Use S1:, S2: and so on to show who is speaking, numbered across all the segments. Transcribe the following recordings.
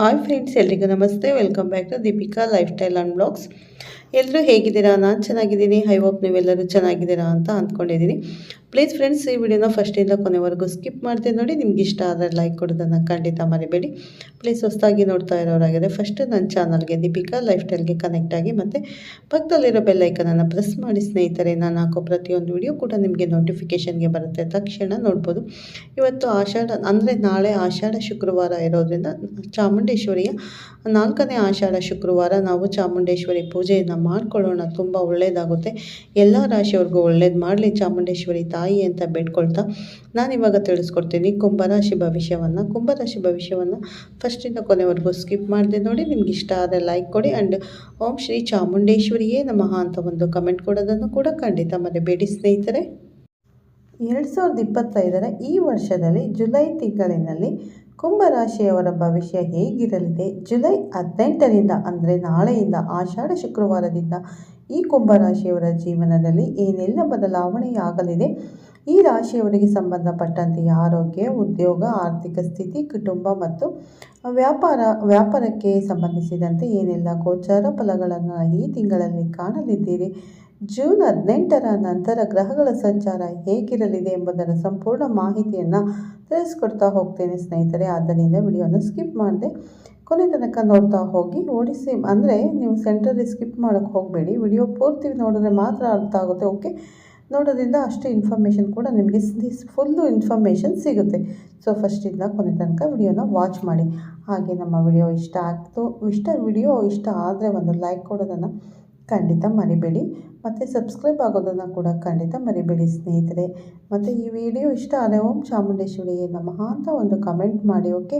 S1: Hi friends ಎಲ್ರಿಗೂ ನಮಸ್ತೆ welcome back to Deepika lifestyle and blogs ಎಲ್ಲರೂ ಹೇಗಿದ್ದೀರಾ? ನಾನು ಚೆನ್ನಾಗಿದ್ದೀನಿ. ಐ ಹೋಪ್ ನೀವೆಲ್ಲರೂ ಚೆನ್ನಾಗಿದ್ದೀರಾ ಅಂತ ಅಂದ್ಕೊಂಡಿದ್ದೀನಿ. ಪ್ಲೀಸ್ ಫ್ರೆಂಡ್ಸ್ ಈ ವಿಡಿಯೋನ ಫಸ್ಟಿಂದ ಕೊನೆವರೆಗೂ ಸ್ಕಿಪ್ ಮಾಡ್ತೀನಿ ನೋಡಿ. ನಿಮ್ಗೆ ಇಷ್ಟ ಆದರೆ ಲೈಕ್ ಕೊಡೋದನ್ನು ಖಂಡಿತ ಮರಿಬೇಡಿ. ಪ್ಲೀಸ್ ಹೊಸದಾಗಿ ನೋಡ್ತಾ ಇರೋರಾಗಿದೆ ಫಸ್ಟ್ ನನ್ನ ಚಾನಲ್ಗೆ ದೀಪಿಕಾ ಲೈಫ್ ಸ್ಟೈಲ್ಗೆ ಕನೆಕ್ಟ್ ಆಗಿ ಮತ್ತು ಪಕ್ಕದಲ್ಲಿರೋ ಬೆಲ್ಲೈಕನನ್ನು ಪ್ರೆಸ್ ಮಾಡಿ ಸ್ನೇಹಿತರೆ, ನಾನು ಹಾಕೋ ಪ್ರತಿಯೊಂದು ವಿಡಿಯೋ ಕೂಡ ನಿಮಗೆ ನೋಟಿಫಿಕೇಷನ್ಗೆ ಬರುತ್ತೆ. ತಕ್ಷಣ ನೋಡ್ಬೋದು. ಇವತ್ತು ಆಷಾಢ, ಅಂದರೆ ನಾಳೆ ಆಷಾಢ ಶುಕ್ರವಾರ ಇರೋದ್ರಿಂದ ಚಾಮುಂಡೇಶ್ವರಿಯ ನಾಲ್ಕನೇ ಆಷಾಢ ಶುಕ್ರವಾರ ನಾವು ಚಾಮುಂಡೇಶ್ವರಿ ಪೂಜೆಯನ್ನು ಮಾಡ್ಕೊಳ್ಳೋಣ, ತುಂಬ ಒಳ್ಳೆಯದಾಗುತ್ತೆ ಎಲ್ಲ ರಾಶಿಯವ್ರಿಗೂ ಒಳ್ಳೇದು ಮಾಡಲಿ ಚಾಮುಂಡೇಶ್ವರಿ ತಾಯಿ ಅಂತ ಬೇಡ್ಕೊಳ್ತಾ ನಾನು ಇವಾಗ ತಿಳಿಸ್ಕೊಡ್ತೀನಿ. ಕುಂಭರಾಶಿ ಭವಿಷ್ಯವನ್ನು ಕುಂಭರಾಶಿ ಭವಿಷ್ಯವನ್ನು ಫಸ್ಟಿಂದ ಕೊನೆವರೆಗೂ ಸ್ಕಿಪ್ ಮಾಡಿದೆ ನೋಡಿ. ನಿಮ್ಗೆ ಇಷ್ಟ ಆದರೆ ಲೈಕ್ ಕೊಡಿ ಆ್ಯಂಡ್ ಓಂ ಶ್ರೀ ಚಾಮುಂಡೇಶ್ವರಿಯೇ ನಮಃ ಅಂತ ಒಂದು ಕಮೆಂಟ್ ಕೊಡೋದನ್ನು ಕೂಡ ಖಂಡಿತ ಮರಿಬೇಡಿ ಸ್ನೇಹಿತರೆ. ಎರಡು ಸಾವಿರದ ಇಪ್ಪತ್ತೈದರ ಈ ವರ್ಷದಲ್ಲಿ ಜುಲೈ ತಿಂಗಳಿನಲ್ಲಿ ಕುಂಭರಾಶಿಯವರ ಭವಿಷ್ಯ ಹೇಗಿರಲಿದೆ? ಜುಲೈ ಹದಿನೆಂಟರಿಂದ ಅಂದರೆ ನಾಳೆಯಿಂದ ಆಷಾಢ ಶುಕ್ರವಾರದಿಂದ ಈ ಕುಂಭರಾಶಿಯವರ ಜೀವನದಲ್ಲಿ ಏನೆಲ್ಲ ಬದಲಾವಣೆಯಾಗಲಿದೆ? ಈ ರಾಶಿಯವರಿಗೆ ಸಂಬಂಧಪಟ್ಟಂತೆ ಆರೋಗ್ಯ, ಉದ್ಯೋಗ, ಆರ್ಥಿಕ ಸ್ಥಿತಿ, ಕುಟುಂಬ ಮತ್ತು ವ್ಯಾಪಾರ, ವ್ಯಾಪಾರಕ್ಕೆ ಸಂಬಂಧಿಸಿದಂತೆ ಏನೆಲ್ಲ ಗೋಚಾರ ಫಲಗಳನ್ನು ಈ ತಿಂಗಳಲ್ಲಿ ಕಾಣಲಿದ್ದೀರಿ? ಜೂನ್ ಹದಿನೆಂಟರ ನಂತರ ಗ್ರಹಗಳ ಸಂಚಾರ ಹೇಗಿರಲಿದೆ ಎಂಬುದರ ಸಂಪೂರ್ಣ ಮಾಹಿತಿಯನ್ನು ತಿಳಿಸ್ಕೊಡ್ತಾ ಹೋಗ್ತೇನೆ ಸ್ನೇಹಿತರೆ. ಆದ್ದರಿಂದ ವಿಡಿಯೋನ ಸ್ಕಿಪ್ ಮಾಡಿದೆ ಕೊನೆ ತನಕ ನೋಡ್ತಾ ಹೋಗಿ, ಓಡಿಸಿ ಅಂದರೆ ನೀವು ಸೆಂಟ್ರಲ್ಲಿ ಸ್ಕಿಪ್ ಮಾಡೋಕ್ಕೆ ಹೋಗಬೇಡಿ. ವಿಡಿಯೋ ಪೂರ್ತಿ ನೋಡಿದ್ರೆ ಮಾತ್ರ ಅರ್ಥ ಆಗುತ್ತೆ. ಓಕೆ ನೋಡೋದ್ರಿಂದ ಅಷ್ಟು ಇನ್ಫಾರ್ಮೇಷನ್ ಕೂಡ ನಿಮಗೆ ಫುಲ್ಲು ಇನ್ಫಾರ್ಮೇಷನ್ ಸಿಗುತ್ತೆ. ಸೊ ಫಸ್ಟಿಂದ ಕೊನೆ ತನಕ ವಿಡಿಯೋನ ವಾಚ್ ಮಾಡಿ. ಹಾಗೆ ನಮ್ಮ ವಿಡಿಯೋ ಇಷ್ಟ ಆಗ್ತು, ಇಷ್ಟ ವಿಡಿಯೋ ಇಷ್ಟ ಆದರೆ ಒಂದು ಲೈಕ್ ಕೊಡೋದನ್ನು ಖಂಡಿತ ಮರಿಬೇಡಿ. ಮತ್ತು ಸಬ್ಸ್ಕ್ರೈಬ್ ಆಗೋದನ್ನು ಕೂಡ ಖಂಡಿತ ಮರಿಬೇಡಿ ಸ್ನೇಹಿತರೆ. ಮತ್ತು ಈ ವಿಡಿಯೋ ಇಷ್ಟ ಆದರೆ ಓಂ ಚಾಮುಂಡೇಶ್ವರಿ ನಮಃ ಅಂತ ಒಂದು ಕಮೆಂಟ್ ಮಾಡಿ ಓಕೆ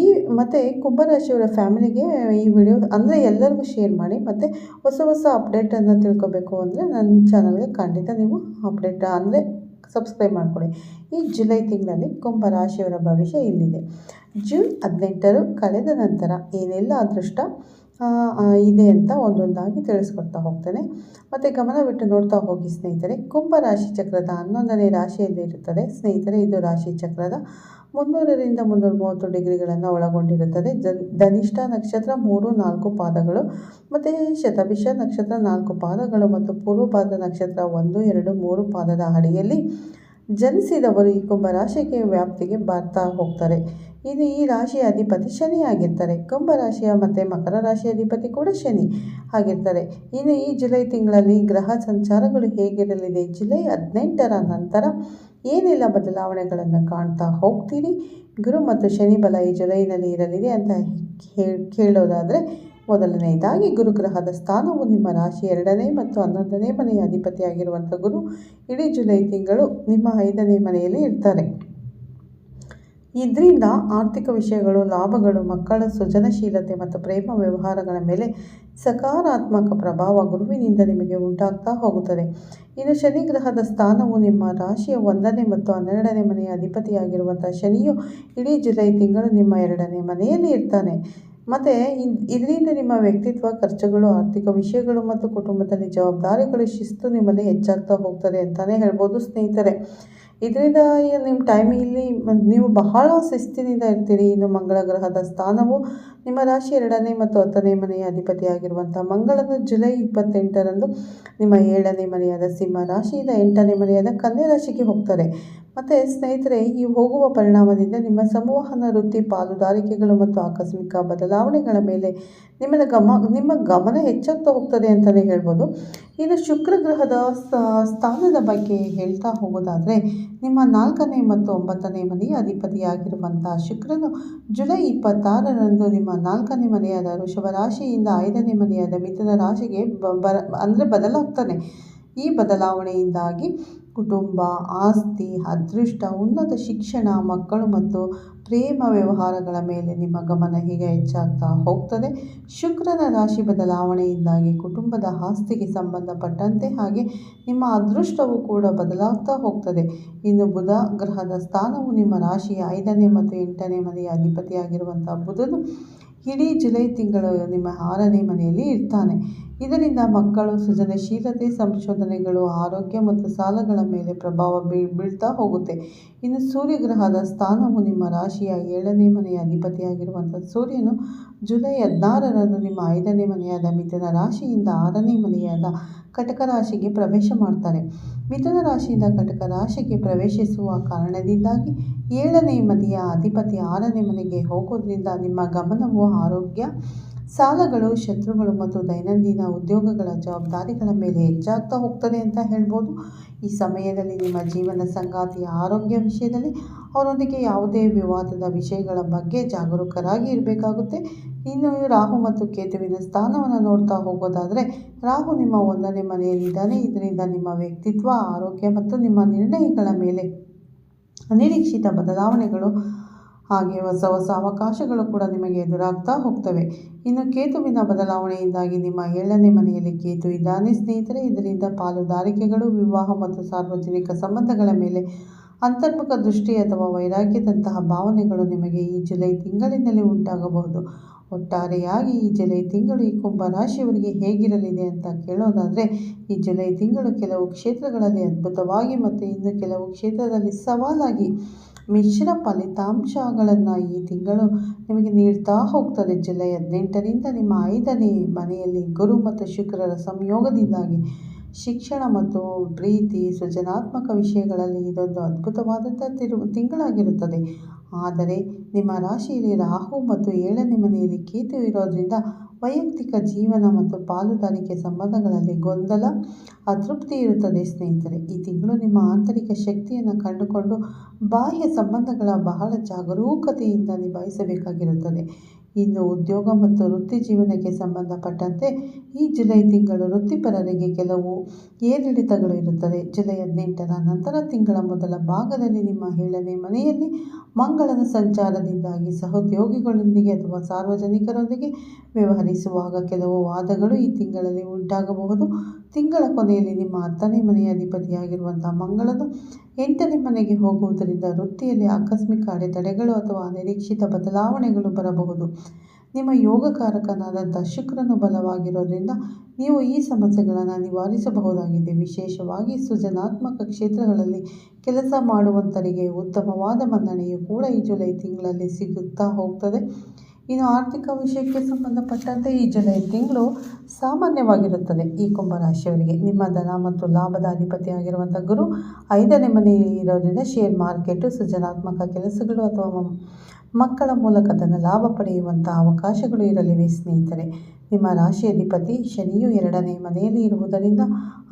S1: ಈ, ಮತ್ತು ಕುಂಭರಾಶಿಯವರ ಫ್ಯಾಮಿಲಿಗೆ ಈ ವಿಡಿಯೋ ಅಂದರೆ ಎಲ್ಲರಿಗೂ ಶೇರ್ ಮಾಡಿ, ಮತ್ತು ಹೊಸ ಹೊಸ ಅಪ್ಡೇಟನ್ನು ತಿಳ್ಕೊಬೇಕು ಅಂದರೆ ನನ್ನ ಚಾನಲ್ಗೆ ಖಂಡಿತ ನೀವು ಅಪ್ಡೇಟ್ ಅಂದರೆ ಸಬ್ಸ್ಕ್ರೈಬ್ ಮಾಡಿಕೊಡಿ ಈ ಜುಲೈ ತಿಂಗಳಲ್ಲಿ ಕುಂಭರಾಶಿಯವರ ಭವಿಷ್ಯ ಇಲ್ಲಿದೆ ಜೂನ್ ಹದಿನೆಂಟರು ಕಳೆದ ನಂತರ ಏನೆಲ್ಲ ಅದೃಷ್ಟ? ಇದೆ ಅಂತ ಒಂದೊಂದಾಗಿ ತಿಳಿಸ್ಕೊಡ್ತಾ ಹೋಗ್ತೇನೆ. ಮತ್ತು ಗಮನವಿಟ್ಟು ನೋಡ್ತಾ ಹೋಗಿ ಸ್ನೇಹಿತರೆ ಕುಂಭ ರಾಶಿ ಚಕ್ರದ ಹನ್ನೊಂದನೇ ರಾಶಿಯಲ್ಲಿ ಇರುತ್ತದೆ. ಸ್ನೇಹಿತರೆ, ಇದು ರಾಶಿ ಚಕ್ರದ ಮುನ್ನೂರರಿಂದ ಮುನ್ನೂರ ಮೂವತ್ತು ಡಿಗ್ರಿಗಳನ್ನು ಒಳಗೊಂಡಿರುತ್ತದೆ. ಧನಿಷ್ಠ ನಕ್ಷತ್ರ ಮೂರು, ನಾಲ್ಕು ಪಾದಗಳು ಮತ್ತು ಶತಭಿಷ ನಕ್ಷತ್ರ ನಾಲ್ಕು ಪಾದಗಳು ಮತ್ತು ಪೂರ್ವಪಾದ ನಕ್ಷತ್ರ ಒಂದು, ಎರಡು, ಮೂರು ಪಾದದ ಅಡಿಯಲ್ಲಿ ಜನಿಸಿದವರು ಈ ಕುಂಭ ರಾಶಿಗೆ ವ್ಯಾಪ್ತಿಗೆ ಬರ್ತಾ ಹೋಗ್ತಾರೆ. ಇದು ಈ ರಾಶಿಯ ಅಧಿಪತಿ ಶನಿ ಆಗಿರ್ತಾರೆ. ಕುಂಭ ರಾಶಿಯ ಮತ್ತು ಮಕರ ರಾಶಿಯ ಅಧಿಪತಿ ಕೂಡ ಶನಿ ಆಗಿರ್ತಾರೆ. ಇನ್ನು ಈ ಜುಲೈ ತಿಂಗಳಲ್ಲಿ ಗ್ರಹ ಸಂಚಾರಗಳು ಹೇಗಿರಲಿದೆ? ಜುಲೈ ಹದಿನೆಂಟರ ನಂತರ ಏನೆಲ್ಲ ಬದಲಾವಣೆಗಳನ್ನು ಕಾಣ್ತಾ ಹೋಗ್ತೀರಿ? ಗುರು ಮತ್ತು ಶನಿ ಬಲ ಈ ಜುಲೈನಲ್ಲಿ ಇರಲಿದೆ ಅಂತ ಕೇಳೋದಾದರೆ ಮೊದಲನೆಯದಾಗಿ ಗುರುಗ್ರಹದ ಸ್ಥಾನವು ನಿಮ್ಮ ರಾಶಿ ಎರಡನೇ ಮತ್ತು ಹನ್ನೊಂದನೇ ಮನೆಯ ಅಧಿಪತಿಯಾಗಿರುವಂಥ ಗುರು ಇಡೀ ಜುಲೈ ತಿಂಗಳು ನಿಮ್ಮ ಐದನೇ ಮನೆಯಲ್ಲಿ ಇರ್ತಾರೆ. ಇದರಿಂದ ಆರ್ಥಿಕ ವಿಷಯಗಳು, ಲಾಭಗಳು, ಮಕ್ಕಳ ಸೃಜನಶೀಲತೆ ಮತ್ತು ಪ್ರೇಮ ವ್ಯವಹಾರಗಳ ಮೇಲೆ ಸಕಾರಾತ್ಮಕ ಪ್ರಭಾವ ಗುರುವಿನಿಂದ ನಿಮಗೆ ಉಂಟಾಗ್ತಾ ಹೋಗುತ್ತದೆ. ಇನ್ನು ಶನಿ ಗ್ರಹದ ಸ್ಥಾನವು ನಿಮ್ಮ ರಾಶಿಯ ಒಂದನೇ ಮತ್ತು ಹನ್ನೆರಡನೇ ಮನೆಯ ಅಧಿಪತಿಯಾಗಿರುವಂಥ ಶನಿಯು ಇಡೀ ಜುಲೈ ತಿಂಗಳು ನಿಮ್ಮ ಎರಡನೇ ಮನೆಯಲ್ಲಿ ಇರ್ತಾನೆ. ಮತ್ತು ಇದರಿಂದ ನಿಮ್ಮ ವ್ಯಕ್ತಿತ್ವ, ಖರ್ಚುಗಳು, ಆರ್ಥಿಕ ವಿಷಯಗಳು ಮತ್ತು ಕುಟುಂಬದಲ್ಲಿ ಜವಾಬ್ದಾರಿಗಳು ಶಿಸ್ತು ನಿಮ್ಮಲ್ಲಿ ಹೆಚ್ಚಾಗ್ತಾ ಹೋಗ್ತದೆ ಅಂತಲೇ ಹೇಳ್ಬೋದು ಸ್ನೇಹಿತರೆ. ಇದರಿಂದ ನಿಮ್ಮ ಟೈಮಿಲ್ಲಿ ನೀವು ಬಹಳ ಶಿಸ್ತಿನಿಂದ ಇರ್ತೀರಿ. ಇನ್ನು ಮಂಗಳ ಗ್ರಹದ ಸ್ಥಾನವು ನಿಮ್ಮ ರಾಶಿ ಎರಡನೇ ಮತ್ತು ಹತ್ತನೇ ಮನೆಯ ಅಧಿಪತಿಯಾಗಿರುವಂಥ ಮಂಗಳನು ಜುಲೈ ಇಪ್ಪತ್ತೆಂಟರಂದು ನಿಮ್ಮ ಏಳನೇ ಮನೆಯಾದ ಸಿಂಹ ರಾಶಿಯಿಂದ ಎಂಟನೇ ಮನೆಯಾದ ಕನ್ಯಾ ರಾಶಿಗೆ ಹೋಗ್ತಾರೆ. ಮತ್ತು, ಸ್ನೇಹಿತರೆ, ಈ ಹೋಗುವ ಪರಿಣಾಮದಿಂದ ನಿಮ್ಮ ಸಂವಹನ ವೃತ್ತಿ ಪಾಲುದಾರಿಕೆಗಳು ಮತ್ತು ಆಕಸ್ಮಿಕ ಬದಲಾವಣೆಗಳ ಮೇಲೆ ನಿಮ್ಮ ಗಮ, ನಿಮ್ಮ ಗಮನ ಹೆಚ್ಚಾಗ್ತಾ ಹೋಗ್ತದೆ ಅಂತಲೇ ಹೇಳ್ಬೋದು. ಇನ್ನು ಶುಕ್ರ ಗ್ರಹದ ಸ್ಥಾನದ ಬಗ್ಗೆ ಹೇಳ್ತಾ ಹೋಗೋದಾದರೆ, ನಿಮ್ಮ ನಾಲ್ಕನೇ ಮತ್ತು ಒಂಬತ್ತನೇ ಮನೆಯ ಅಧಿಪತಿಯಾಗಿರುವಂಥ ಶುಕ್ರನು ಜುಲೈ ಇಪ್ಪತ್ತಾರರಂದು ನಿಮ್ಮ ನಾಲ್ಕನೇ ಮನೆಯಾದ ವೃಷಭ ರಾಶಿಯಿಂದ ಐದನೇ ಮನೆಯಾದ ಮಿಥುನ ರಾಶಿಗೆ ಬರ, ಅಂದರೆ ಬದಲಾಗ್ತಾನೆ. ಈ ಬದಲಾವಣೆಯಿಂದಾಗಿ ಕುಟುಂಬ, ಆಸ್ತಿ, ಅದೃಷ್ಟ, ಉನ್ನತ ಶಿಕ್ಷಣ, ಮಕ್ಕಳು ಮತ್ತು ಪ್ರೇಮ ವ್ಯವಹಾರಗಳ ಮೇಲೆ ನಿಮ್ಮ ಗಮನ ಹೀಗೆ ಹೆಚ್ಚಾಗ್ತಾ ಹೋಗ್ತದೆ? ಶುಕ್ರನ ರಾಶಿ ಬದಲಾವಣೆಯಿಂದಾಗಿ ಕುಟುಂಬದ ಆಸ್ತಿಗೆ ಸಂಬಂಧಪಟ್ಟಂತೆ ಹಾಗೆ ನಿಮ್ಮ ಅದೃಷ್ಟವು ಕೂಡ ಬದಲಾಗ್ತಾ ಹೋಗ್ತದೆ. ಇನ್ನು ಬುಧ ಗ್ರಹದ ಸ್ಥಾನವು ನಿಮ್ಮ ರಾಶಿಯ ಐದನೇ ಮತ್ತು ಎಂಟನೇ ಮನೆಯ ಅಧಿಪತಿಯಾಗಿರುವಂಥ ಬುಧನು ಇಡೀ ಜುಲೈ ತಿಂಗಳು ನಿಮ್ಮ ಆರನೇ ಮನೆಯಲ್ಲಿ ಇರ್ತಾನೆ. ಇದರಿಂದ ಮಕ್ಕಳು ಸೃಜನಶೀಲತೆ, ಸಂಶೋಧನೆಗಳು, ಆರೋಗ್ಯ ಮತ್ತು ಸಾಲಗಳ ಮೇಲೆ ಪ್ರಭಾವ ಬೀ- ಬೀಳ್ತಾ ಹೋಗುತ್ತೆ. ಇನ್ನು ಸೂರ್ಯಗ್ರಹದ ಸ್ಥಾನವು ನಿಮ್ಮ ರಾಶಿಯ ಏಳನೇ ಮನೆಯ ಅಧಿಪತಿಯಾಗಿರುವಂಥ ಸೂರ್ಯನು ಜುಲೈ ಹದಿನಾರರಂದು ನಿಮ್ಮ ಐದನೇ ಮನೆಯಾದ ಮಿಥುನ ರಾಶಿಯಿಂದ ಆರನೇ ಮನೆಯಾದ ಕಟಕ ರಾಶಿಗೆ ಪ್ರವೇಶ ಮಾಡ್ತಾರೆ ಮಿಥುನ ರಾಶಿಯಿಂದ ಕಟಕ ರಾಶಿಗೆ ಪ್ರವೇಶಿಸುವ ಕಾರಣದಿಂದಾಗಿ ಏಳನೇ ಮನೆಯ ಅಧಿಪತಿ ಆರನೇ ಮನೆಗೆ ಹೋಗೋದ್ರಿಂದ ನಿಮ್ಮ ಗಮನವು ಆರೋಗ್ಯ, ಸಾಲಗಳು, ಶತ್ರುಗಳು ಮತ್ತು ದೈನಂದಿನ ಉದ್ಯೋಗಗಳ ಜವಾಬ್ದಾರಿಗಳ ಮೇಲೆ ಹೆಚ್ಚಾಗ್ತಾ ಹೋಗ್ತದೆ ಅಂತ ಹೇಳ್ಬೋದು. ಈ ಸಮಯದಲ್ಲಿ ನಿಮ್ಮ ಜೀವನ ಸಂಗಾತಿಯ ಆರೋಗ್ಯ ವಿಷಯದಲ್ಲಿ ಅವರೊಂದಿಗೆ ಯಾವುದೇ ವಿವಾದದ ವಿಷಯಗಳ ಬಗ್ಗೆ ಜಾಗರೂಕರಾಗಿ ಇರಬೇಕಾಗುತ್ತೆ. ಇನ್ನು ರಾಹು ಮತ್ತು ಕೇತುವಿನ ಸ್ಥಾನವನ್ನು ನೋಡ್ತಾ ಹೋಗೋದಾದರೆ, ರಾಹು ನಿಮ್ಮ ಒಂದನೇ ಮನೆಯಲ್ಲಿದ್ದಾನೆ. ಇದರಿಂದ ನಿಮ್ಮ ವ್ಯಕ್ತಿತ್ವ, ಆರೋಗ್ಯ ಮತ್ತು ನಿಮ್ಮ ನಿರ್ಣಯಗಳ ಮೇಲೆ ಅನಿರೀಕ್ಷಿತ ಬದಲಾವಣೆಗಳು ಹಾಗೆ ಹೊಸ ಹೊಸ ಅವಕಾಶಗಳು ಕೂಡ ನಿಮಗೆ ಎದುರಾಗ್ತಾ ಹೋಗ್ತವೆ. ಇನ್ನು ಕೇತುವಿನ ಬದಲಾವಣೆಯಿಂದಾಗಿ ನಿಮ್ಮ ಏಳನೇ ಮನೆಯಲ್ಲಿ ಕೇತು ಇದ್ದಾನೆ. ಸ್ನೇಹಿತರೆ, ಇದರಿಂದ ಪಾಲುದಾರಿಕೆಗಳು, ವಿವಾಹ ಮತ್ತು ಸಾರ್ವಜನಿಕ ಸಂಬಂಧಗಳ ಮೇಲೆ ಅಂತರ್ಮುಖ ದೃಷ್ಟಿ ಅಥವಾ ವೈರಾಗ್ಯದಂತಹ ಭಾವನೆಗಳು ನಿಮಗೆ ಈ ಜುಲೈ ತಿಂಗಳಿನಲ್ಲಿ ಉಂಟಾಗಬಹುದು. ಒಟ್ಟಾರೆಯಾಗಿ ಈ ಜುಲೈ ತಿಂಗಳು ಈ ಕುಂಭ ರಾಶಿಯವರಿಗೆ ಹೇಗಿರಲಿದೆ ಅಂತ ಕೇಳೋದಾದರೆ, ಈ ಜುಲೈ ತಿಂಗಳು ಕೆಲವು ಕ್ಷೇತ್ರಗಳಲ್ಲಿ ಅದ್ಭುತವಾಗಿ ಮತ್ತು ಇನ್ನು ಕೆಲವು ಕ್ಷೇತ್ರದಲ್ಲಿ ಸವಾಲಾಗಿ ಮಿಶ್ರ ಫಲಿತಾಂಶಗಳನ್ನು ಈ ತಿಂಗಳು ನಿಮಗೆ ನೀಡ್ತಾ ಹೋಗ್ತದೆ. ಜುಲೈ ಹದಿನೆಂಟರಿಂದ ನಿಮ್ಮ ಐದನೇ ಮನೆಯಲ್ಲಿ ಗುರು ಮತ್ತು ಶುಕ್ರರ ಸಂಯೋಗದಿಂದಾಗಿ ಶಿಕ್ಷಣ ಮತ್ತು ಪ್ರೀತಿ, ಸೃಜನಾತ್ಮಕ ವಿಷಯಗಳಲ್ಲಿ ಇದೊಂದು ಅದ್ಭುತವಾದಂಥ ತಿರು, ತಿಂಗಳಾಗಿರುತ್ತದೆ. ಆದರೆ ನಿಮ್ಮ ರಾಶಿಯಲ್ಲಿ ರಾಹು ಮತ್ತು ಏಳನೇ ಮನೆಯಲ್ಲಿ ಕೇತು ಇರೋದ್ರಿಂದ ವೈಯಕ್ತಿಕ ಜೀವನ ಮತ್ತು ಪಾಲುದಾರಿಕೆ ಸಂಬಂಧಗಳಲ್ಲಿ ಗೊಂದಲ, ಅತೃಪ್ತಿ ಇರುತ್ತದೆ ಸ್ನೇಹಿತರೆ. ಈ ತಿಂಗಳು ನಿಮ್ಮ ಆಂತರಿಕ ಶಕ್ತಿಯನ್ನು ಕಂಡುಕೊಂಡು ಬಾಹ್ಯ ಸಂಬಂಧಗಳ ಬಹಳ ಜಾಗರೂಕತೆಯಿಂದ ನಿಭಾಯಿಸಬೇಕಾಗಿರುತ್ತದೆ. ಇನ್ನು ಉದ್ಯೋಗ ಮತ್ತು ವೃತ್ತಿ ಜೀವನಕ್ಕೆ ಸಂಬಂಧಪಟ್ಟಂತೆ ಈ ಜುಲೈ ತಿಂಗಳು ವೃತ್ತಿಪರರಿಗೆ ಕೆಲವು ಏರಿಳಿತಗಳು ಇರುತ್ತದೆ ಜುಲೈ ಹದಿನೆಂಟರ ನಂತರ ತಿಂಗಳ ಮೊದಲ ಭಾಗದಲ್ಲಿ ನಿಮ್ಮ ಏಳನೇ ಮನೆಯಲ್ಲಿ ಮಂಗಳನ ಸಂಚಾರದಿಂದಾಗಿ ಸಹೋದ್ಯೋಗಿಗಳೊಂದಿಗೆ ಅಥವಾ ಸಾರ್ವಜನಿಕರೊಂದಿಗೆ ವ್ಯವಹರಿಸುವಾಗ ಕೆಲವು ವಾದಗಳು ಈ ತಿಂಗಳಲ್ಲಿ ಉಂಟಾಗಬಹುದು. ತಿಂಗಳ ಕೊನೆಯಲ್ಲಿ ನಿಮ್ಮ ಹತ್ತನೇ ಮನೆಯ ಅಧಿಪತಿಯಾಗಿರುವಂಥ ಮಂಗಳನು ಎಂಟನೇ ಮನೆಗೆ ಹೋಗುವುದರಿಂದ ವೃತ್ತಿಯಲ್ಲಿ ಆಕಸ್ಮಿಕ ಅಡೆತಡೆಗಳು ಅಥವಾ ಅನಿರೀಕ್ಷಿತ ಬದಲಾವಣೆಗಳು ಬರಬಹುದು. ನಿಮ್ಮ ಯೋಗಕಾರಕನಾದಂಥ ಶುಕ್ರನು ಬಲವಾಗಿರೋದ್ರಿಂದ ನೀವು ಈ ಸಮಸ್ಯೆಗಳನ್ನು ನಿವಾರಿಸಬಹುದಾಗಿದೆ. ವಿಶೇಷವಾಗಿ ಸೃಜನಾತ್ಮಕ ಕ್ಷೇತ್ರಗಳಲ್ಲಿ ಕೆಲಸ ಮಾಡುವಂಥರಿಗೆ ಉತ್ತಮವಾದ ಮನ್ನಣೆಯು ಕೂಡ ಈ ಜುಲೈ ತಿಂಗಳಲ್ಲಿ ಸಿಗುತ್ತಾ ಹೋಗ್ತದೆ. ಇನ್ನು ಆರ್ಥಿಕ ವಿಷಯಕ್ಕೆ ಸಂಬಂಧಪಟ್ಟಂತೆ ಈ ಜುಲೈ ತಿಂಗಳು ಸಾಮಾನ್ಯವಾಗಿರುತ್ತದೆ. ಈ ಕುಂಭರಾಶಿಯವರಿಗೆ ನಿಮ್ಮ ಧನ ಮತ್ತು ಲಾಭದ ಅಧಿಪತಿಯಾಗಿರುವಂಥ ಗುರು ಐದನೇ ಮನೆಯಲ್ಲಿ ಇರೋದ್ರಿಂದ ಶೇರ್ ಮಾರ್ಕೆಟು ಸೃಜನಾತ್ಮಕ ಕೆಲಸಗಳು ಅಥವಾ ಮಕ್ಕಳ ಮೂಲಕ ಧನ ಲಾಭ ಪಡೆಯುವಂಥ ಅವಕಾಶಗಳು ಇರಲಿವೆ. ಸ್ನೇಹಿತರೆ, ನಿಮ್ಮ ರಾಶಿ ಅಧಿಪತಿ ಶನಿಯು ಎರಡನೇ ಮನೆಯಲ್ಲಿ ಇರುವುದರಿಂದ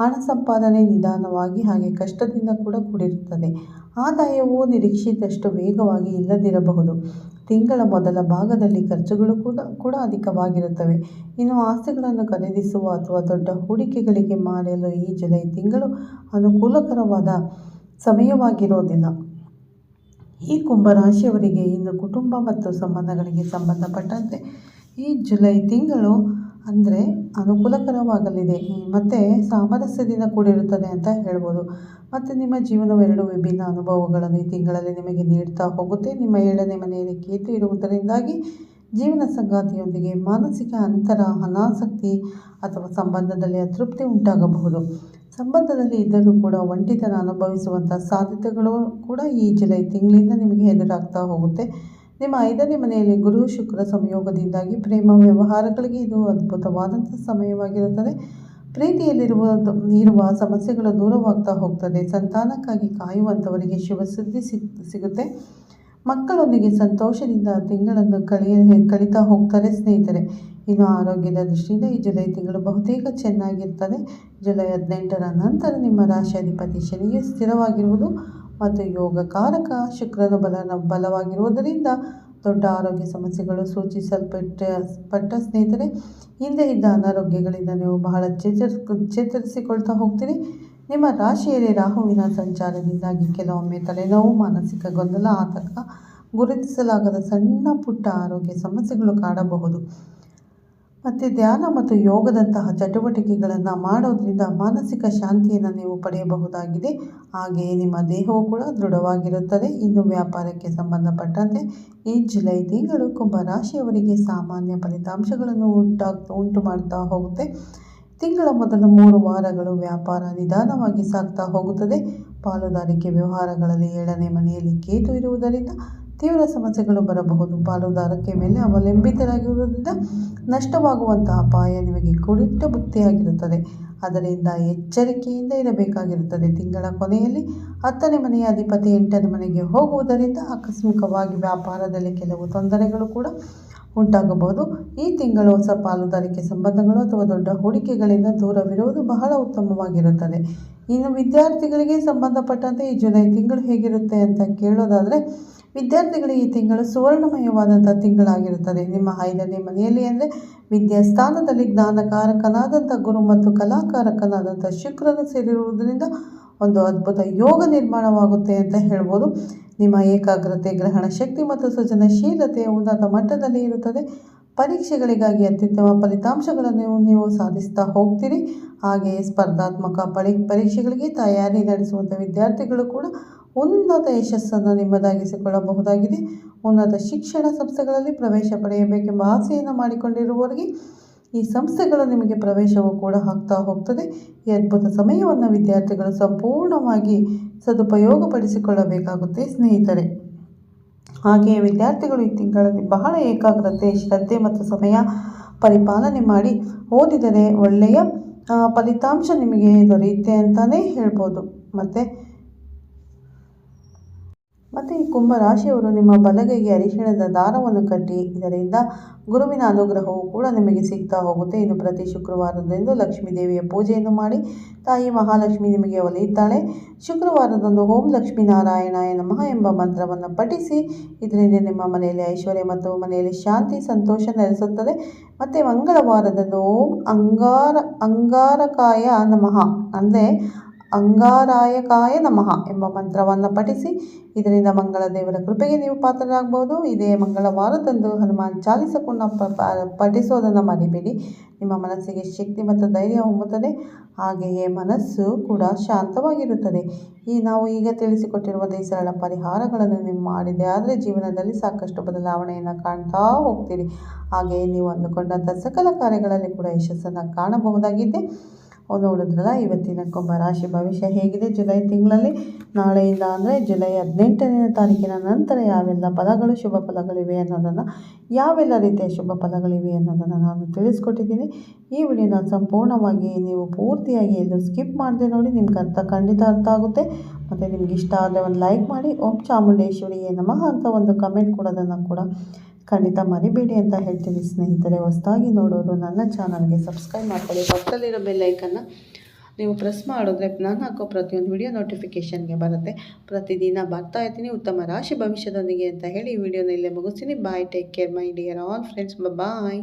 S1: ಹಣ ಸಂಪಾದನೆ ನಿಧಾನವಾಗಿ ಹಾಗೆ ಕಷ್ಟದಿಂದ ಕೂಡ ಕೂಡಿರುತ್ತದೆ. ಆದಾಯವು ನಿರೀಕ್ಷಿತಷ್ಟು ವೇಗವಾಗಿ ಇಲ್ಲದಿರಬಹುದು. ತಿಂಗಳ ಮೊದಲ ಭಾಗದಲ್ಲಿ ಖರ್ಚುಗಳು ಕೂಡ ಕೂಡ ಅಧಿಕವಾಗಿರುತ್ತವೆ. ಇನ್ನು ಆಸ್ತಿಗಳನ್ನು ಖರೀದಿಸುವ ಅಥವಾ ದೊಡ್ಡ ಹೂಡಿಕೆಗಳಿಗೆ ಮಾಡಲು ಈ ಜುಲೈ ತಿಂಗಳು ಅನುಕೂಲಕರವಾದ ಸಮಯವಾಗಿರೋದಿಲ್ಲ. ಈ ಕುಂಭರಾಶಿಯವರಿಗೆ ಇನ್ನು ಕುಟುಂಬ ಮತ್ತು ಸಂಬಂಧಗಳಿಗೆ ಸಂಬಂಧಪಟ್ಟಂತೆ ಈ ಜುಲೈ ತಿಂಗಳು ಅಂದರೆ ಅನುಕೂಲಕರವಾಗಲಿದೆ. ಮತ್ತು ಸಾಮರಸ್ಯದಿಂದ ಕೂಡಿರುತ್ತದೆ ಅಂತ ಹೇಳ್ಬೋದು. ಮತ್ತು ನಿಮ್ಮ ಜೀವನವು ಎರಡು ವಿಭಿನ್ನ ಅನುಭವಗಳನ್ನು ಈ ತಿಂಗಳಲ್ಲಿ ನಿಮಗೆ ನೀಡ್ತಾ ಹೋಗುತ್ತೆ. ನಿಮ್ಮ ಏಳನೇ ಮನೆಯಲ್ಲಿ ಕೇತು ಇರುವುದರಿಂದಾಗಿ ಜೀವನ ಸಂಗಾತಿಯೊಂದಿಗೆ ಮಾನಸಿಕ ಅಂತರ, ಅನಾಸಕ್ತಿ ಅಥವಾ ಸಂಬಂಧದಲ್ಲಿ ಅತೃಪ್ತಿ ಉಂಟಾಗಬಹುದು. ಸಂಬಂಧದಲ್ಲಿ ಇದ್ದರೂ ಕೂಡ ಒಂಟಿತನ ಅನುಭವಿಸುವಂಥ ಸಾಧ್ಯತೆಗಳು ಕೂಡ ಈ ಜುಲೈ ತಿಂಗಳಿಂದ ನಿಮಗೆ ಎದುರಾಗ್ತಾ ಹೋಗುತ್ತೆ. ನಿಮ್ಮ ಐದನೇ ಮನೆಯಲ್ಲಿ ಗುರು ಶುಕ್ರ ಸಂಯೋಗದಿಂದಾಗಿ ಪ್ರೇಮ ವ್ಯವಹಾರಗಳಿಗೆ ಇದು ಅದ್ಭುತವಾದಂಥ ಸಮಯವಾಗಿರುತ್ತದೆ. ಪ್ರೀತಿಯಲ್ಲಿರುವ ಇರುವ ಸಮಸ್ಯೆಗಳು ದೂರವಾಗ್ತಾ ಹೋಗ್ತದೆ. ಸಂತಾನಕ್ಕಾಗಿ ಕಾಯುವಂಥವರಿಗೆ ಶುಭ ಸಿಗುತ್ತೆ. ಮಕ್ಕಳೊಂದಿಗೆ ಸಂತೋಷದಿಂದ ತಿಂಗಳನ್ನು ಕಳೆಯ, ಕಳೀತಾ ಹೋಗ್ತಾರೆ ಸ್ನೇಹಿತರೆ. ಇನ್ನು ಆರೋಗ್ಯದ ದೃಷ್ಟಿಯಿಂದ ಈ ಜುಲೈ ತಿಂಗಳು ಬಹುತೇಕ ಚೆನ್ನಾಗಿರ್ತದೆ. ಜುಲೈ ಹದಿನೆಂಟರ ನಂತರ ನಿಮ್ಮ ರಾಶಿ ಅಧಿಪತಿ ಶನಿಯು ಸ್ಥಿರವಾಗಿರುವುದು ಮತ್ತು ಯೋಗಕಾರಕ ಶುಕ್ರನ ಬಲ ಬಲವಾಗಿರುವುದರಿಂದ ದೊಡ್ಡ ಆರೋಗ್ಯ ಸಮಸ್ಯೆಗಳು ಸೂಚಿಸಲ್ಪಟ್ಟ ಪಟ್ಟ ಸ್ನೇಹಿತರೆ, ಹಿಂದೆ ಇದ್ದ ಅನಾರೋಗ್ಯಗಳಿಂದ ನೀವು ಬಹಳ ಚೇತರ್ ಚೇತರಿಸಿಕೊಳ್ತಾ ಹೋಗ್ತೀರಿ. ನಿಮ್ಮ ರಾಶಿಯಲ್ಲಿ ರಾಹುವಿನ ಸಂಚಾರದಿಂದಾಗಿ ಕೆಲವೊಮ್ಮೆ ತಲೆನೋವು, ಮಾನಸಿಕ ಗೊಂದಲ, ಆತಂಕ ಗುರುತಿಸಲಾಗದ ಸಣ್ಣ ಪುಟ್ಟ ಆರೋಗ್ಯ ಸಮಸ್ಯೆಗಳು ಕಾಡಬಹುದು. ಮತ್ತು ಧ್ಯಾನ ಮತ್ತು ಯೋಗದಂತಹ ಚಟುವಟಿಕೆಗಳನ್ನು ಮಾಡೋದ್ರಿಂದ ಮಾನಸಿಕ ಶಾಂತಿಯನ್ನು ನೀವು ಪಡೆಯಬಹುದಾಗಿದೆ. ಹಾಗೆಯೇ ನಿಮ್ಮ ದೇಹವು ಕೂಡ ದೃಢವಾಗಿರುತ್ತದೆ. ಇನ್ನು ವ್ಯಾಪಾರಕ್ಕೆ ಸಂಬಂಧಪಟ್ಟಂತೆ ಈ ಜುಲೈ ತಿಂಗಳು ಕುಂಭ ರಾಶಿಯವರಿಗೆ ಸಾಮಾನ್ಯ ಫಲಿತಾಂಶಗಳನ್ನು ಉಂಟಾಗ್ ಉಂಟು ಮಾಡ್ತಾ ಹೋಗುತ್ತೆ. ತಿಂಗಳ ಮೊದಲ ಮೂರು ವಾರಗಳು ವ್ಯಾಪಾರ ನಿಧಾನವಾಗಿ ಸಾಗ್ತಾ ಹೋಗುತ್ತದೆ. ಪಾಲುದಾರಿಕೆ ವ್ಯವಹಾರಗಳಲ್ಲಿ ಏಳನೇ ಮನೆಯಲ್ಲಿ ಕೇತು ಇರುವುದರಿಂದ ತೀವ್ರ ಸಮಸ್ಯೆಗಳು ಬರಬಹುದು. ಪಾಲುದಾರಕ್ಕೆ ಮೇಲೆ ಅವಲಂಬಿತರಾಗಿರುವುದರಿಂದ ನಷ್ಟವಾಗುವಂತಹ ಅಪಾಯ ನಿಮಗೆ ಕುಡಿಟ್ಟ ಬುತ್ತಿಯಾಗಿರುತ್ತದೆ ಅದರಿಂದ ಎಚ್ಚರಿಕೆಯಿಂದ ಇರಬೇಕಾಗಿರುತ್ತದೆ. ತಿಂಗಳ ಕೊನೆಯಲ್ಲಿ ಹತ್ತನೇ ಮನೆಯ ಅಧಿಪತಿ ಎಂಟನೇ ಮನೆಗೆ ಹೋಗುವುದರಿಂದ ಆಕಸ್ಮಿಕವಾಗಿ ವ್ಯಾಪಾರದಲ್ಲಿ ಕೆಲವು ತೊಂದರೆಗಳು ಕೂಡ ಉಂಟಾಗಬಹುದು. ಈ ತಿಂಗಳು ಹೊಸ ಪಾಲುದಾರಿಕೆ ಸಂಬಂಧಗಳು ಅಥವಾ ದೊಡ್ಡ ಹೂಡಿಕೆಗಳಿಂದ ದೂರವಿರುವುದು ಬಹಳ ಉತ್ತಮವಾಗಿರುತ್ತದೆ. ಇನ್ನು ವಿದ್ಯಾರ್ಥಿಗಳಿಗೆ ಸಂಬಂಧಪಟ್ಟಂತೆ ಈ ಜುಲೈ ತಿಂಗಳು ಹೇಗಿರುತ್ತೆ ಅಂತ ಕೇಳೋದಾದರೆ ವಿದ್ಯಾರ್ಥಿಗಳಿಗೆ ಈ ತಿಂಗಳು ಸುವರ್ಣಮಯವಾದಂಥ ತಿಂಗಳಾಗಿರುತ್ತದೆ. ನಿಮ್ಮ ಐದನೇ ಮನೆಯಲ್ಲಿ ಅಂದರೆ ವಿದ್ಯಾಸ್ಥಾನದಲ್ಲಿ ಜ್ಞಾನಕಾರಕನಾದಂಥ ಗುರು ಮತ್ತು ಕಲಾಕಾರಕನಾದಂಥ ಶುಕ್ರನು ಸೇರಿರುವುದರಿಂದ ಒಂದು ಅದ್ಭುತ ಯೋಗ ನಿರ್ಮಾಣವಾಗುತ್ತೆ ಅಂತ ಹೇಳ್ಬೋದು. ನಿಮ್ಮ ಏಕಾಗ್ರತೆ, ಗ್ರಹಣ ಶಕ್ತಿ ಮತ್ತು ಸೃಜನಶೀಲತೆ ಉನ್ನತ ಮಟ್ಟದಲ್ಲಿ ಇರುತ್ತದೆ. ಪರೀಕ್ಷೆಗಳಿಗಾಗಿ ಅತ್ಯುತ್ತಮ ಫಲಿತಾಂಶಗಳನ್ನು ನೀವು ಸಾಧಿಸ್ತಾ ಹೋಗ್ತೀರಿ. ಹಾಗೆಯೇ ಸ್ಪರ್ಧಾತ್ಮಕ ಪರಿ, ಪರೀಕ್ಷೆಗಳಿಗೆ ತಯಾರಿ ನಡೆಸುವಂಥ ವಿದ್ಯಾರ್ಥಿಗಳು ಕೂಡ ಉನ್ನತ ಯಶಸ್ಸನ್ನು ನಿಮ್ಮದಾಗಿಸಿಕೊಳ್ಳಬಹುದಾಗಿದೆ. ಉನ್ನತ ಶಿಕ್ಷಣ ಸಂಸ್ಥೆಗಳಲ್ಲಿ ಪ್ರವೇಶ ಪಡೆಯಬೇಕೆಂಬ ಆಸೆಯನ್ನು ಮಾಡಿಕೊಂಡಿರುವವರಿಗೆ ಈ ಸಂಸ್ಥೆಗಳು ನಿಮಗೆ ಪ್ರವೇಶವು ಕೂಡ ಆಗ್ತಾ ಹೋಗ್ತದೆ. ಈ ಅದ್ಭುತ ಸಮಯವನ್ನು ವಿದ್ಯಾರ್ಥಿಗಳು ಸಂಪೂರ್ಣವಾಗಿ ಸದುಪಯೋಗಪಡಿಸಿಕೊಳ್ಳಬೇಕಾಗುತ್ತೆ, ಸ್ನೇಹಿತರೆ. ಹಾಗೆಯೇ ವಿದ್ಯಾರ್ಥಿಗಳು ಈ ತಿಂಗಳಲ್ಲಿ ಬಹಳ ಏಕಾಗ್ರತೆ, ಶ್ರದ್ಧೆ ಮತ್ತು ಸಮಯ ಪರಿಪಾಲನೆ ಮಾಡಿ ಓದಿದರೆ ಒಳ್ಳೆಯ ಫಲಿತಾಂಶ ನಿಮಗೆ ದೊರೆಯುತ್ತೆ ಅಂತಲೇ ಹೇಳ್ಬೋದು. ಮತ್ತು ಮತ್ತು ಈ ಕುಂಭ ರಾಶಿಯವರು ನಿಮ್ಮ ಬಲಗೈಗೆ ಅರಿಶಿಣದ ದಾರವನ್ನು ಕಟ್ಟಿ, ಇದರಿಂದ ಗುರುವಿನ ಅನುಗ್ರಹವು ಕೂಡ ನಿಮಗೆ ಸಿಗ್ತಾ ಹೋಗುತ್ತೆ. ಇನ್ನು ಪ್ರತಿ ಶುಕ್ರವಾರದಂದು ಲಕ್ಷ್ಮೀ ದೇವಿಯ ಪೂಜೆಯನ್ನು ಮಾಡಿ, ತಾಯಿ ಮಹಾಲಕ್ಷ್ಮಿ ನಿಮಗೆ ಒಲಿಯುತ್ತಾಳೆ. ಶುಕ್ರವಾರದಂದು ಓಂ ಲಕ್ಷ್ಮೀ ನಾರಾಯಣಾಯ ನಮಃ ಎಂಬ ಮಂತ್ರವನ್ನು ಪಠಿಸಿ, ಇದರಿಂದ ನಿಮ್ಮ ಮನೆಯಲ್ಲಿ ಐಶ್ವರ್ಯ ಮತ್ತು ಮನೆಯಲ್ಲಿ ಶಾಂತಿ, ಸಂತೋಷ ನೆಲೆಸುತ್ತದೆ. ಮತ್ತು ಮಂಗಳವಾರದಂದು ಓಂ ಅಂಗಾರ, ಅಂಗಾರಕಾಯ ನಮಃ. ಅಂದರೆ ಅಂಗಾರಾಯಕಾಯ ನಮಃ ಎಂಬ ಮಂತ್ರವನ್ನು ಪಠಿಸಿ, ಇದರಿಂದ ಮಂಗಳ ದೇವರ ಕೃಪೆಗೆ ನೀವು ಪಾತ್ರರಾಗಬಹುದು. ಇದೇ ಮಂಗಳವಾರದಂದು ಹನುಮಾನ್ ಚಾಲಿಸಕೊಂಡು ಪಠಿಸೋದನ್ನು ಮರಿಬೇಡಿ. ನಿಮ್ಮ ಮನಸ್ಸಿಗೆ ಶಕ್ತಿ ಮತ್ತು ಧೈರ್ಯ ಹೊಮ್ಮುತ್ತದೆ. ಹಾಗೆಯೇ ಮನಸ್ಸು ಕೂಡ ಶಾಂತವಾಗಿರುತ್ತದೆ. ಈ ನಾವು ಈಗ ತಿಳಿಸಿಕೊಟ್ಟಿರುವ ಈ ಸರಳ ಪರಿಹಾರಗಳನ್ನು ನೀವು ಮಾಡಿದೆ ಆದರೆ ಜೀವನದಲ್ಲಿ ಸಾಕಷ್ಟು ಬದಲಾವಣೆಯನ್ನು ಕಾಣ್ತಾ ಹೋಗ್ತೀರಿ. ಹಾಗೆಯೇ ನೀವು ಅಂದುಕೊಂಡಂಥ ಸಕಲ ಕಾರ್ಯಗಳಲ್ಲಿ ಕೂಡ ಯಶಸ್ಸನ್ನು ಕಾಣಬಹುದಾಗಿದೆ ನೋಡಿದ್ರಲ್ಲ ಇವತ್ತಿನ ಕುಂಭ ರಾಶಿ ಭವಿಷ್ಯ ಹೇಗಿದೆ? ಜುಲೈ ತಿಂಗಳಲ್ಲಿ, ನಾಳೆಯಿಂದ ಅಂದರೆ ಜುಲೈ ಹದಿನೆಂಟನೇ ತಾರೀಕಿನ ನಂತರ ಯಾವೆಲ್ಲ ಫಲಗಳು, ಶುಭ ಫಲಗಳಿವೆ ಅನ್ನೋದನ್ನು, ಯಾವೆಲ್ಲ ರೀತಿಯ ಶುಭ ಫಲಗಳಿವೆ ಅನ್ನೋದನ್ನು ನಾನು ತಿಳಿಸ್ಕೊಟ್ಟಿದ್ದೀನಿ. ಈ ವಿಡಿಯೋನ ಸಂಪೂರ್ಣವಾಗಿ ನೀವು ಪೂರ್ತಿಯಾಗಿ ಎಲ್ಲೂ ಸ್ಕಿಪ್ ಮಾಡದೆ ನೋಡಿ, ನಿಮ್ಗೆ ಅರ್ಥ ಖಂಡಿತ ಅರ್ಥ ಆಗುತ್ತೆ. ಮತ್ತು ನಿಮ್ಗೆ ಇಷ್ಟ ಆದರೆ ಒಂದು ಲೈಕ್ ಮಾಡಿ. ಓಂ ಚಾಮುಂಡೇಶ್ವರಿಯೇ ನಮಃ ಅಂತ ಒಂದು ಕಮೆಂಟ್ ಕೊಡೋದನ್ನು ಕೂಡ ಖಂಡಿತ ಮರಿಬೇಡಿ ಅಂತ ಹೇಳ್ತೀನಿ ಸ್ನೇಹಿತರೆ. ಹೊಸದಾಗಿ ನೋಡೋರು ನನ್ನ ಚಾನಲ್ಗೆ ಸಬ್ಸ್ಕ್ರೈಬ್ ಮಾಡ್ಕೊಳ್ಳಿ. ಪಕ್ಕದಲ್ಲಿರೋ ಬೆಲ್ಲೈಕನ್ನು ನೀವು ಪ್ರೆಸ್ ಮಾಡಿದ್ರೆ ನಾನು ಹಾಕೋ ಪ್ರತಿಯೊಂದು ವಿಡಿಯೋ ನೋಟಿಫಿಕೇಷನ್ಗೆ ಬರುತ್ತೆ. ಪ್ರತಿದಿನ ಬರ್ತಾ ಇರ್ತೀನಿ. ಉತ್ತಮ ರಾಶಿ ಭವಿಷ್ಯದೊಂದಿಗೆ ಅಂತ ಹೇಳಿ ಈ ವಿಡಿಯೋನ ಇಲ್ಲೇ ಮುಗಿಸ್ತೀನಿ. Bye take care my dear all friends bye